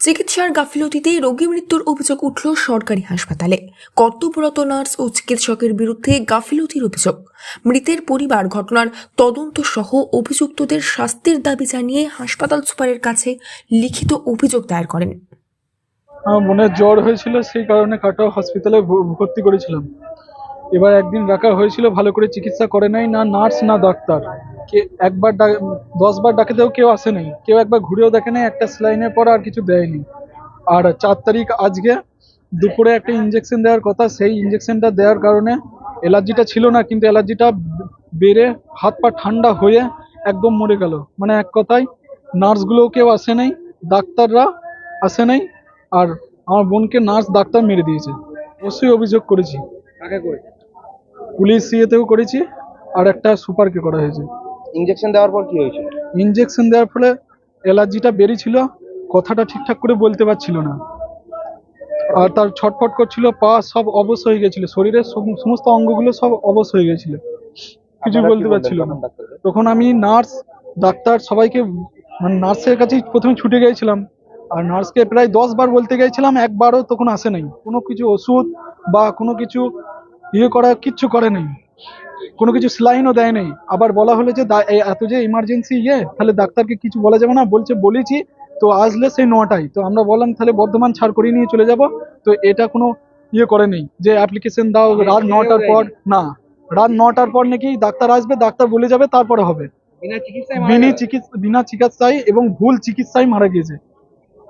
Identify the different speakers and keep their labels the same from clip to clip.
Speaker 1: চিকিৎসার গাফিলতিতে রোগী মৃত্যুর অভিযোগ উঠল সরকারি হাসপাতালে। কর্তব্যরত নার্স ও চিকিৎসকের বিরুদ্ধে গাফিলতির অভিযোগ? মৃতের পরিবার ঘটনার তদন্ত সহ অভিযুক্তদের শাস্তির দাবি জানিয়ে হাসপাতাল সুপারের কাছে লিখিত অভিযোগ দায়ের করেন।
Speaker 2: আমার বোনের জ্বর হয়েছিল, সেই কারণে কাটোয়া হসপিটালে ভর্তি করেছিলাম। এবার একদিন রাখা হয়েছিল, ভালো করে চিকিৎসা করে নাই, না নার্স, না ডাক্তার। কে একবার দশবার ডাকেতেও কেউ আসে নাই। কেউ একবার ঘুরেও দেখে নাই একটা স্লাইনের পর আর কিছু দেয়নি আর চার তারিখ আজকে দুপুরে একটা ইঞ্জেকশন দেওয়ার কথা সেই ইঞ্জেকশনটা দেওয়ার কারণে অ্যালার্জিটা ছিল না কিন্তু অ্যালার্জিটা বেড়ে হাত পা ঠান্ডা হয়ে একদম মরে গেল। মানে এক কথায় নার্সগুলোও কেউ আসে নাই ডাক্তাররা আসে নাই আর আমার বোনকে নার্স ডাক্তার মেরে দিয়েছে। অবশ্যই অভিযোগ করেছি। পুলিশ ইয়েতেও করেছি আর একটা সুপারকে করা হয়েছে।
Speaker 3: ইঞ্জেকশন দেওয়ার পর কি হয়েছিল
Speaker 2: ইঞ্জেকশন দেওয়ার ফলে অ্যালার্জিটা বেরিয়েছিল কথাটা ঠিকঠাক করে বলতে পারছিল না। আর তার ছটফট করছিল পা সব অবশ হয়ে গেছিল শরীরের সমস্ত অঙ্গগুলো সব অবশ হয়ে গেছিল। কিছু বলতে পারছিল না।
Speaker 3: তখন
Speaker 2: আমি নার্স ডাক্তার সবাইকে মানে নার্সের কাছেই প্রথমে ছুটে গিয়েছিলাম। আর নার্সকে প্রায় দশ বার বলতে গিয়েছিলাম একবারও তখন আসে নাই। কোনো কিছু ওষুধ বা কোনো কিছু ইয়ে করা কিচ্ছু করে নাই। কোনো কিছু স্লাইনও দেয় নাই। আবার বলা হলো যে এত যে ইমার্জেন্সি ইয়ে তাহলে ডাক্তারকে কিছু বলা যাবে না। বলছে বলেছি তো আসলে সেই নটায়। তো আমরা বললাম তাহলে বর্ধমান ছাড় করিয়ে নিয়ে চলে যাব। তো এটা কোনো ইয়ে করে নেই যে অ্যাপ্লিকেশন দাও রাত নটার পর না রাত নটার পর নাকি ডাক্তার আসবে ডাক্তার বলে যাবে তারপরে হবে।
Speaker 3: চিকিৎসায়
Speaker 2: বিনা চিকিৎসায় এবং ভুল চিকিৎসায় মারা গিয়েছে।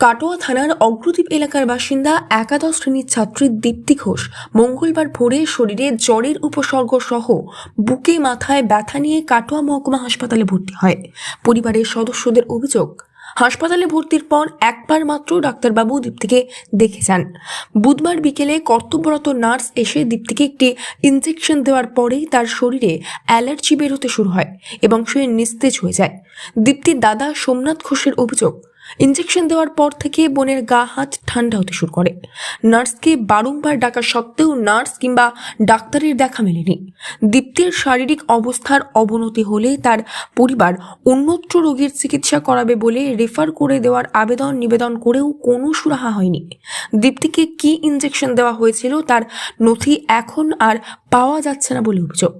Speaker 1: কাটোয়া থানার অগ্রদ্বীপ এলাকার বাসিন্দা একাদশ শ্রেণির ছাত্রী দীপ্তি ঘোষ মঙ্গলবার ভোরে শরীরে জ্বরের উপসর্গ সহ বুকে মাথায় ব্যথা নিয়ে কাটোয়া মহকুমা হাসপাতালে ভর্তি হয়। পরিবারের সদস্যদের অভিযোগ, হাসপাতালে ভর্তির পর একবার মাত্র ডাক্তারবাবু দীপ্তিকে দেখে যান। বুধবার বিকেলে কর্তব্যরত নার্স এসে দীপ্তিকে একটি ইনজেকশন দেওয়ার পরেই তার শরীরে অ্যালার্জি বেরোতে শুরু হয় এবং সে নিস্তেজ হয়ে যায়। দীপ্তির দাদা সোমনাথ ঘোষের অভিযোগ ইঞ্জেকশন দেওয়ার পর থেকে বোনের গা, হাত ঠান্ডা হতে শুরু করে। নার্সকে বারংবার ডাকা সত্ত্বেও নার্স কিংবা ডাক্তারের দেখা মেলেনি। দীপ্তির শারীরিক অবস্থার অবনতি হলে তার পরিবার অন্যত্র রোগীর চিকিৎসা করাবে বলে রেফার করে দেওয়ার আবেদন নিবেদন করেও কোনো সুরাহা হয়নি। দীপ্তিকে কি ইঞ্জেকশন দেওয়া হয়েছিল তার নথি এখন আর পাওয়া যাচ্ছে না বলে অভিযোগ।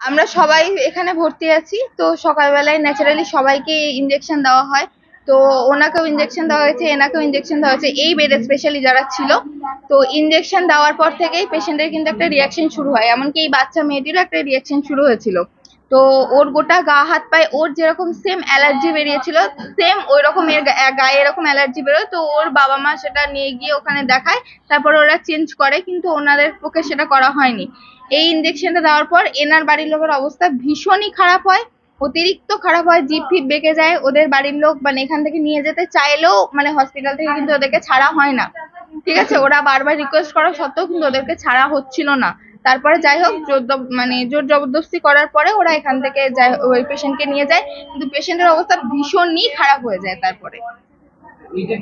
Speaker 4: আমরা সবাই এখানে ভর্তি আছি, তো সকালবেলায় ন্যাচারালি সবাইকে ইঞ্জেকশন দেওয়া হয়। তো ওনাকেও ইঞ্জেকশন দেওয়া হয়েছে, এনাকেও ইঞ্জেকশন দেওয়া হয়েছে, এই বেডে স্পেশালি যারা ছিল। তো ইঞ্জেকশন দেওয়ার পর থেকেই পেশেন্টের কিন্তু একটা রিয়াকশন শুরু হয়। এমনকি এই বাচ্চা মেয়েটিরও একটা রিয়াকশন শুরু হয়েছিল। তো ওর গোটা গা, হাত, পায়ে, ওর যেরকম সেম অ্যালার্জি বেরিয়েছিল সেম ওই রকম এর গায়ে এরকম অ্যালার্জি বেরোয়। তো ওর বাবা মা সেটা নিয়ে গিয়ে ওখানে দেখায়, তারপর ওরা চেঞ্জ করে, কিন্তু ওনাদের পক্ষে সেটা করা হয়নি। এই ইঞ্জেকশনটা দেওয়ার পর এনার বাড়ির লোকের অবস্থা ভীষণই খারাপ হয়। অতিরিক্ত খারাপ হয় জিপ ফিপ বেঁকে যায় ওদের বাড়ির লোক মানে এখান থেকে নিয়ে যেতে চাইলেও মানে হসপিটাল থেকে কিন্তু ওদেরকে ছাড়া হয় না। ঠিক আছে? ওরা বারবার রিকোয়েস্ট করা সত্ত্বেও কিন্তু ওদেরকে ছাড়া হচ্ছিল না। তারপরে যাই হোক জোর মানে জোর জবরদস্তি করার পরে ওরা এখান থেকে যায় ওই পেশেন্টকে নিয়ে যায়। কিন্তু পেশেন্টের অবস্থা ভীষণই খারাপ হয়ে যায় তারপরে।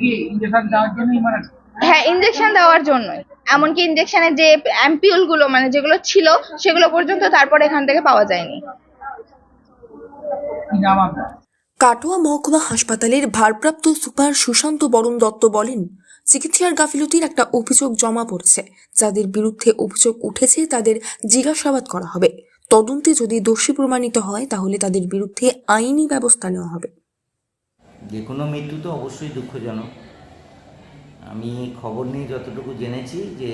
Speaker 3: কি ইঞ্জেকশন দেওয়ার জন্যই
Speaker 4: হ্যাঁ ইনজেকশন দেওয়ার জন্যই। এমনকি ইনজেকশনের যে অ্যাম্পিউলগুলো মানে যেগুলো ছিল সেগুলো পর্যন্ত তারপরে এখান থেকে পাওয়া যায়নি।
Speaker 1: কাটোয়া মহকুমা হাসপাতালের ভারপ্রাপ্ত সুপার সুশান্ত বরুণ দত্ত বলেন চিকিৎসার গাফিলতির একটা অভিযোগ জমা পড়েছে। যাদের বিরুদ্ধে অভিযোগ উঠেছে তাদের জিজ্ঞাসাবাদ করা হবে। তদন্তে যদি দোষী প্রমাণিত হয় তাহলে তাদের বিরুদ্ধে আইনি ব্যবস্থা নেওয়া হবে।
Speaker 5: যে কোনো মৃত্যু তো অবশ্যই দুঃখজনক। আমি খবর নিয়ে যতটুকু জেনেছি যে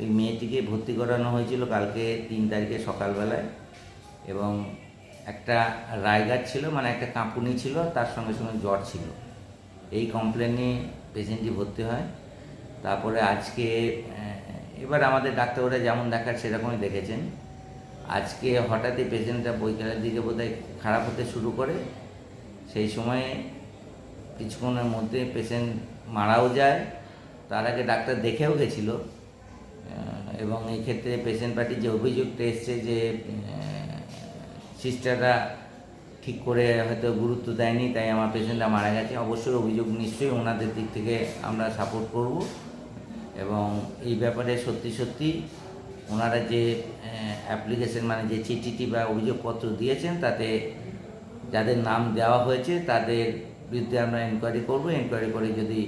Speaker 5: ওই মেয়েটিকে ভর্তি করানো হয়েছিল কালকে তিন তারিখে সকালবেলায় এবং একটা রায়গার ছিল মানে একটা কাঁপুনি ছিল, তার সঙ্গে সঙ্গে জ্বর ছিল। এই কমপ্লেন পেশেন্টটি ভর্তি হয়। তারপরে আজকে এবার আমাদের ডাক্তাররা যেমন দেখার সেরকমই দেখেছেন। আজকে হঠাৎই পেশেন্টটা বৈকালের দিকে বোধহয় খারাপ হতে শুরু করে। সেই সময়ে কিছুক্ষণের মধ্যে পেশেন্ট মারাও যায়। তার আগে ডাক্তার দেখেও গেছিল। এবং এই ক্ষেত্রে পেশেন্ট পার্টির যে অভিযোগটা এসছে যে সিস্টাররা ঠিক করে হয়তো গুরুত্ব দেয়নি, তাই আমার পেশেন্টরা মারা গেছে। অবশ্যই অভিযোগ নিশ্চয়ই ওনাদের দিক থেকে আমরা সাপোর্ট করব। এবং এই ব্যাপারে সত্যি সত্যি ওনারা যে অ্যাপ্লিকেশন মানে যে চিঠিটি বা অভিযোগপত্র দিয়েছেন, তাতে যাদের নাম দেওয়া হয়েছে, তাদের বিরুদ্ধে আমরা এনকোয়ারি করব। এনকোয়ারি করে যদি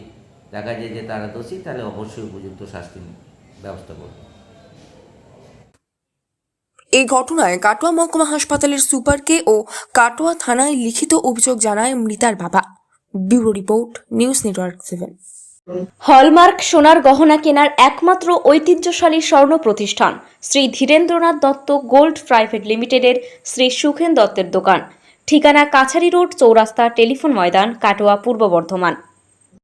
Speaker 5: দেখা যায় যে তারা দোষী, তাহলে অবশ্যই উপযুক্ত শাস্তি ব্যবস্থা করব।
Speaker 1: এই ঘটনায় কাটোয়া মহকুমা হাসপাতালের সুপারকে ও কাটোয়া থানায় লিখিত অভিযোগ জানায় মৃতার বাবা। Bureau report, news network seven.
Speaker 6: Hallmark সোনার গহনা কেনার একমাত্র ঐতিহ্যশালী স্বর্ণ প্রতিষ্ঠান শ্রী ধীরেন্দ্রনাথ দত্ত গোল্ড প্রাইভেট লিমিটেডের শ্রী সুখেন দত্তের দোকান। ঠিকানা কাছারি রোড চৌরাস্তা টেলিফোন ময়দান, কাটোয়া, পূর্ব বর্ধমান।